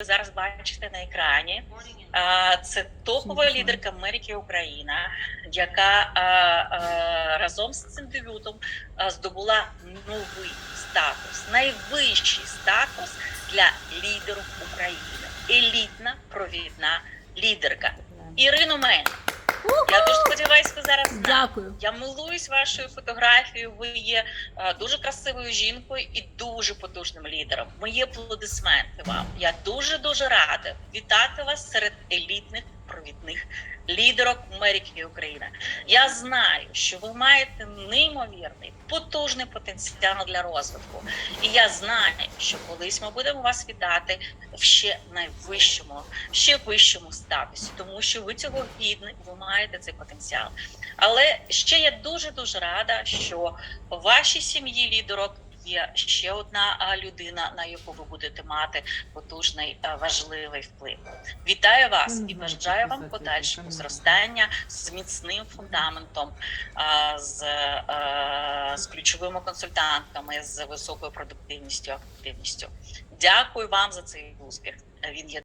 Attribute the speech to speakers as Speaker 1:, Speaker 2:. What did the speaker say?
Speaker 1: ви зараз бачите на екрані, це топова лідерка Америки Україна, яка разом з цим дебютом здобула новий статус, найвищий статус для лідерів України. Елітна провідна лідерка. Ірину Мен. Я дуже сподіваюся, ви зараз.
Speaker 2: Дякую.
Speaker 1: Я милуюсь вашою фотографією. Ви є е, дуже красивою жінкою і дуже потужним лідером. Мої аплодисменти вам. Я дуже дуже рада вітати вас серед елітних провідних лідерок і України. Я знаю, що ви маєте неймовірний потужний потенціал для розвитку. І я знаю, що колись ми будемо вас вітати в ще найвищому, ще вищому статусі, тому що ви цього гідні, ви маєте цей потенціал. Але ще я дуже дуже рада, що в вашій сім'ї лідерок є ще одна людина, на яку ви будете мати потужний важливий вплив. Вітаю вас і бажаю вам подальшого зростання з міцним фундаментом, з, з ключовими консультантами, з високою продуктивністю, активністю. Дякую вам за цей успіх. Він є